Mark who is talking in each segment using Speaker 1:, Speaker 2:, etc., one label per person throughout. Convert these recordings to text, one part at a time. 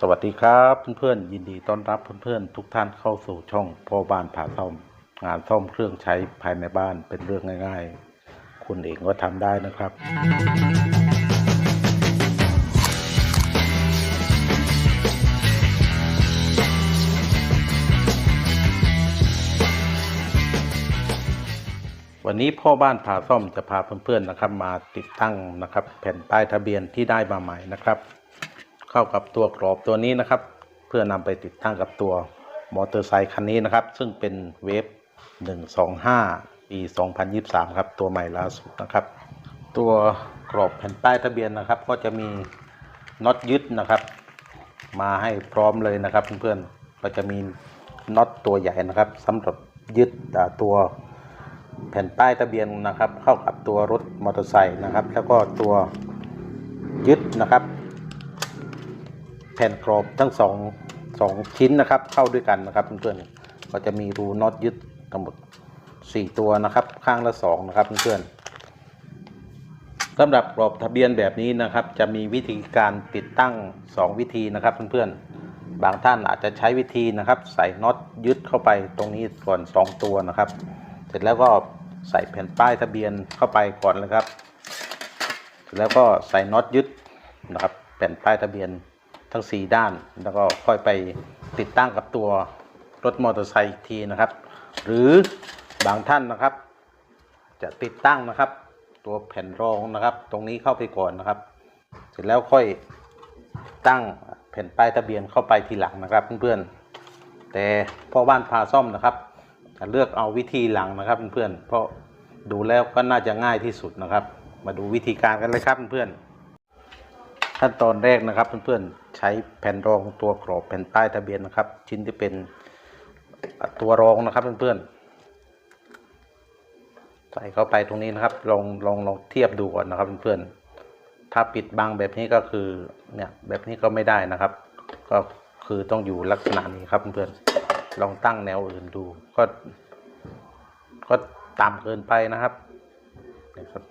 Speaker 1: สวัสดีครับเพื่อนๆยินดีต้อนรับเพื่อนๆทุกท่านเข้าสู่ช่องพ่อบ้านผ่าซ่อม งานซ่อมเครื่องใช้ภายในบ้านเป็นเรื่องง่าย ๆ คุณเองก็ทำได้นะครับ วันนี้พ่อบ้านผ่าซ่อมจะพาเพื่อนๆนะครับ มาติดตั้งนะครับ แผ่นป้ายทะเบียนที่ได้มาใหม่นะครับ เข้ากับตัวกรอบตัวนี้นะครับ เพื่อนำไปติดตั้งกับตัวมอเตอร์ไซคันนี้นะครับ ซึ่งเป็นเวฟ125 ปี 2023 ครับ ตัวใหม่ล่าสุดนะครับ ตัวกรอบแผ่นป้ายทะเบียนนะครับ ก็จะมีน็อตยึดนะครับ มาให้พร้อมเลยนะครับเพื่อนๆก็จะมีน็อตตัวใหญ่นะครับสำหรับยึดตัวแผ่นป้ายทะเบียนนะครับ เข้ากับตัวรถมอเตอร์ไซค์นะครับ แล้วก็ตัวยึดนะครับ แผ่นกรอบทั้งสองสองชิ้นนะครับ เข้าด้วยกันนะครับเพื่อนๆก็จะมีรูน็อตยึดทั้งหมด4ตัวนะครับ ข้างละ2นะครับเพื่อนๆสำหรับกรอบทะเบียนแบบนี้นะครับ จะมีวิธีการติดตั้ง 2 วิธีนะครับเพื่อนๆบางท่านอาจจะใช้วิธีนะครับ ใส่น็อตยึดเข้าไปตรงนี้ก่อน 2 ตัวนะครับ เสร็จแล้วก็ใส่แผ่นป้ายทะเบียนเข้าไปก่อนเลยครับเสร็จแล้วก็ใส่น็อตยึดนะครับ แผ่นป้ายทะเบียน ทั้ง 4 ด้าน แล้วก็ค่อยไปติดตั้งกับตัวรถมอเตอร์ไซค์อีกทีนะครับ หรือบางท่านนะครับ จะติดตั้งนะครับ ตัวแผ่นรองนะครับ ตรงนี้เข้าไปก่อนนะครับ เสร็จแล้วค่อยตั้งแผ่นป้ายทะเบียนเข้าไปทีหลังนะครับเพื่อนๆแต่พ่อบ้านพาซ่อมนะครับจะเลือกเอาวิธีหลังนะครับเพื่อนๆเพราะดูแล้วก็น่าจะง่ายที่สุดนะครับ มาดูวิธีการกันเลยครับเพื่อนๆขั้นตอนแรกนะครับเพื่อนๆ ใช้แผ่นรองตัวกรอบแผ่นป้ายทะเบียนนะครับ ชิ้นที่เป็นตัวรองนะครับเพื่อนๆใส่เข้าไปตรงนี้นะครับ ลองลองลองเทียบดูก่อนนะครับเพื่อนๆถ้าปิดบังแบบนี้ก็คือเนี่ยแบบนี้ก็ไม่ได้นะครับ ก็คือต้องอยู่ลักษณะนี้ครับเพื่อนๆลองตั้งแนวอื่นดู ก็ ก็ต่ำเกินไปนะครับนะครับ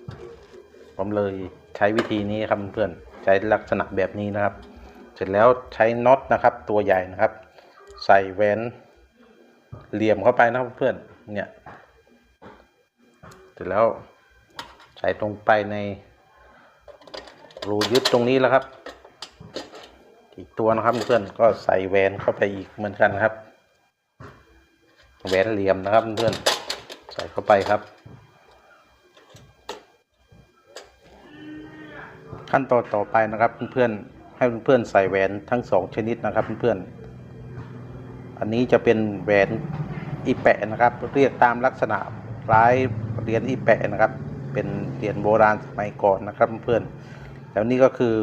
Speaker 1: ผมเลยใช้วิธีนี้ครับเพื่อนใช้ลักษณะแบบนี้นะครับ เสร็จแล้วใช้น็อตนะครับ ตัวใหญ่นะครับ ใส่แหวนเหลี่ยมเข้าไปนะครับเพื่อนเนี่ยเสร็จแล้วใส่ตรงไปในรูยึดตรงนี้แล้วครับ อีกตัวนะครับเพื่อนก็ใส่แหวนเข้าไปอีกเหมือนกันครับแหวนเหลี่ยมนะครับเพื่อนใส่เข้าไปครับ ขั้นตอนต่อไปนะครับเพื่อน ให้เพื่อนๆใส่แหวนทั้งสองชนิดนะครับเพื่อนๆอันนี้จะเป็นแหวนอีแปะนะครับ เรียกตามลักษณะคล้ายเหรียญอีแปะนะครับ เป็นเหรียญโบราณสมัยก่อนนะครับเพื่อนๆแล้วนี่ก็คือ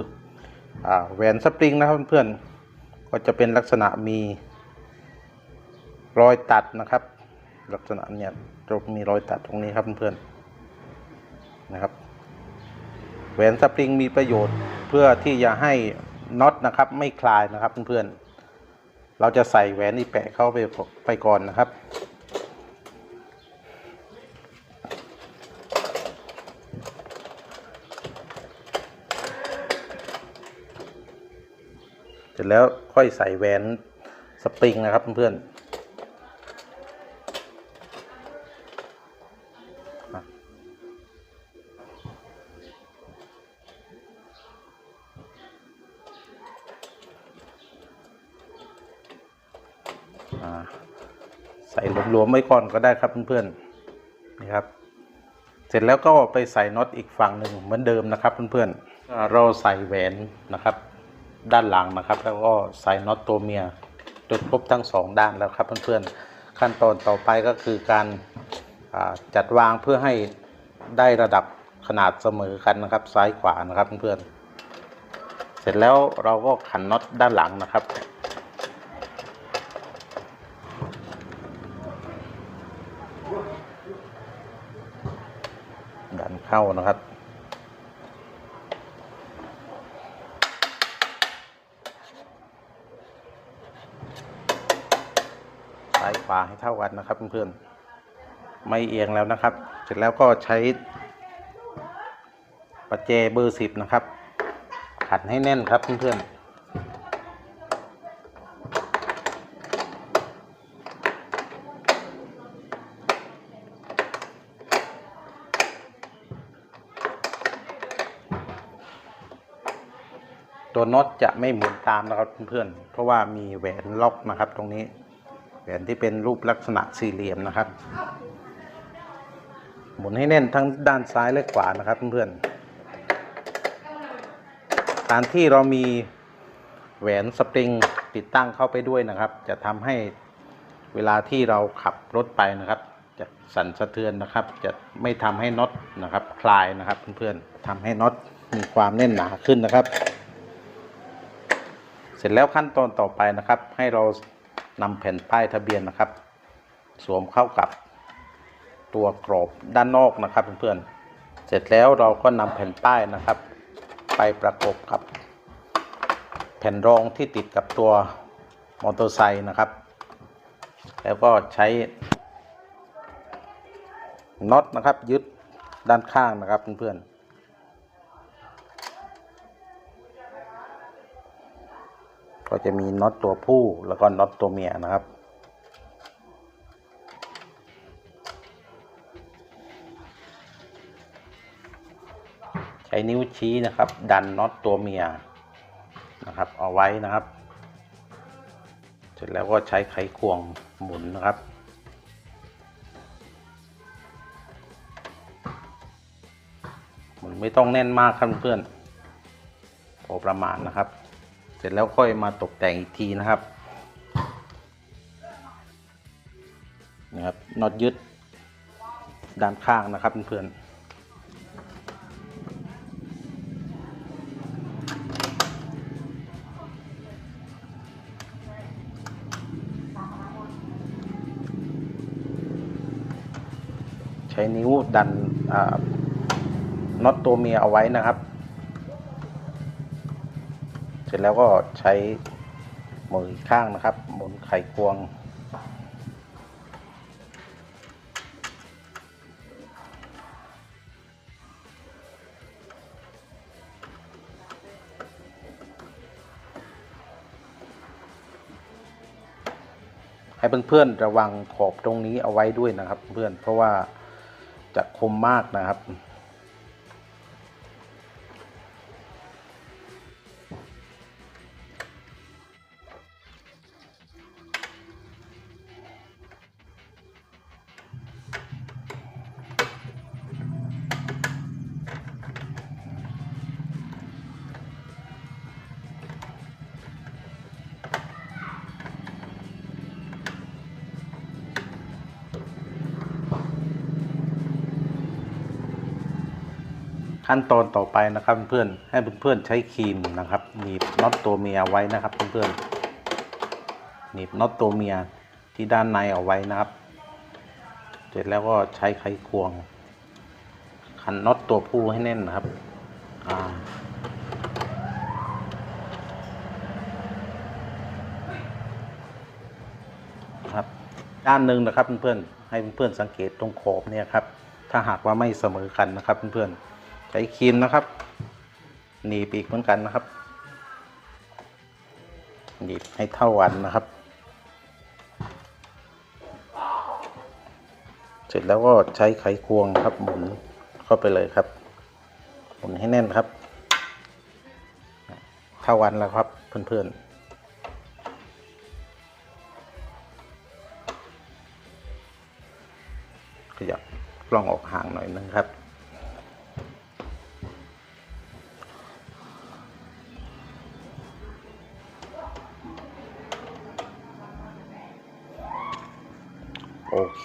Speaker 1: อแหวนสปริงนะครับเพื่อนๆก็จะเป็นลักษณะมีรอยตัดนะครับ ลักษณะเนี่ยจะมีรอยตัดตรงนี้ครับเพื่อนๆนะครับ แหวนสปริงมีประโยชน์เพื่อที่จะให้น็อตนะครับไม่คลายนะครับเพื่อนๆ เราจะใส่แหวนอีแปะเข้าไปไปก่อนนะครับ เสร็จแล้วค่อยใส่แหวนสปริงนะครับเพื่อนๆ ส่หลวมๆไว้ก่อนก็ได้ครับเพื่อนๆนี่ครับ เสร็จแล้วก็ไปใส่น็อตอีกฝั่งหนึ่งเหมือนเดิมนะครับเพื่อนๆเราใส่แหวนนะครับ ด้านหลังนะครับ แล้วก็ใส่น็อตตัวเมียจนครบทั้งสองด้านแล้วครับเพื่อนๆขั้นตอนต่อไปก็คือการจัดวางเพื่อให้ได้ระดับขนาดเสมอกันนะครับ ซ้ายขวานะครับเพื่อนๆเสร็จแล้วเราก็ขันน็อตด้านหลังนะครับ เข้านะครับ ซ้ายขวาให้เท่ากันนะครับเพื่อนๆ ไม่เอียงแล้วนะครับ เสร็จแล้วก็ใช้ปัจเจเบอร์สิบนะครับ ขัดให้แน่นครับเพื่อนๆ ตัวน็อตจะไม่หมุนตามนะครับเพื่อนๆเพราะว่ามีแหวนล็อกนะครับ ตรงนี้แหวนที่เป็นรูปลักษณะสี่เหลี่ยมนะครับ หมุนให้แน่นทั้งด้านซ้ายและขวานะครับเพื่อนๆการที่เรามีแหวนสปริงติดตั้งเข้าไปด้วยนะครับ จะทำให้เวลาที่เราขับรถไปนะครับ จะสั่นสะเทือนนะครับ จะไม่ทำให้น็อตนะครับ คลายนะครับเพื่อนๆทำให้น็อตมีความแน่นหนาขึ้นนะครับ สร็จแล้วขั้นตอนต่อไปนะครับ ให้เรานำแผ่นป้ายทะเบียนนะครับ สวมเข้ากับตัวกรอบด้านนอกนะครับเพื่อนๆเสร็จแล้วเราก็นำแผ่นป้ายนะครับ ไปประกบกับ แผ่นรองที่ติดกับตัวมอเตอร์ไซค์นะครับ แล้วก็ใช้น็อตนะครับยึดด้านข้างนะครับเพื่อนๆ ก็จะมีน็อตตัวผู้แล้วก็น็อตตัวเมียนะครับใช้นิ้วชี้นะครับ ดันน็อตตัวเมียนะครับ เอาไว้นะครับ เสร็จแล้วก็ใช้ไขควงหมุนนะครับ หมุนไม่ต้องแน่นมากครับเพื่อนพอประมาณนะครับ สร็จแล้วค่อยมาตกแต่งอีกทีนะครับนะครับน็อตยึดด้านข้างนะครับเพื่อนใช้นิ้วดันน็อตตัวเมียเอาไว้นะครับ ร็จแล้วก็ใช้มือข้างนะครับหมุนไขควง ให้เพื่อนๆระวังขอบตรงนี้เอาไว้ด้วยนะครับ เพื่อนเพราะว่าจะคมมากนะครับ ขั้นตอนต่อไปนะครับเพื่อนให้เพื่อนๆใช้ครีมนะครับหนีบน็อตตัวเมียไว้นะครับเพื่อนๆหนีบน็อตตัวเมียที่ด้านในเอาไว้นะครับ เสร็จแล้วก็ใช้ไขควงขันน็อตตัวผู้ให้แน่นนะครับอ่าครับด้านหนึ่งนะครับเพื่อนๆให้เพื่อนๆสังเกตตรงขอบเนี่ยครับถ้าหากว่าไม่เสมอกันนะครับเพื่อนๆ ใช้ครีมนะครับ หนีบอีกเหมือนกันนะครับ หนีบให้เท่ากันนะครับ เสร็จแล้วก็ใช้ไขควงครับหมุนเข้าไปเลยครับ หมุนให้แน่นครับ เท่ากันแล้วครับเพื่อนๆขยับกล้องออกห่างหน่อยนึงครับ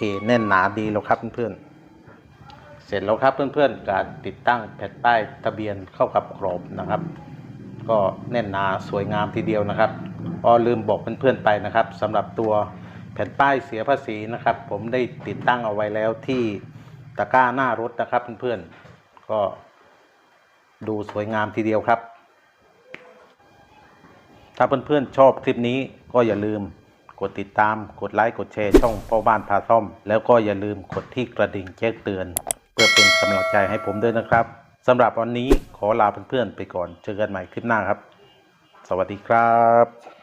Speaker 1: เคแน่นหนาดีแล้วครับเพื่อนๆ เสร็จแล้วครับเพื่อนๆ การติดตั้งแผ่นป้ายทะเบียนเข้ากับกรอบนะครับ ก็แน่นหนาสวยงามทีเดียวนะครับอ๋อลืมบอกเพื่อนๆไปนะครับสำหรับตัวแผ่นป้ายเสียภาษีนะครับ ผมได้ติดตั้งเอาไว้แล้วที่ตะกร้าหน้ารถนะครับเพื่อนๆ ก็ดูสวยงามทีเดียวครับ ถ้าเพื่อนๆชอบคลิปนี้ก็อย่าลืม กดติดตาม กดไลค์ กดแชร์ช่องพ่อบ้านพาซ่อม แล้วก็อย่าลืมกดที่กระดิ่งแจ้งเตือน เพื่อเป็นกำลังใจให้ผมด้วยนะครับสำหรับวันนี้ขอลาเพื่อนๆไปก่อน เจอกันใหม่คลิปหน้าครับ สวัสดีครับ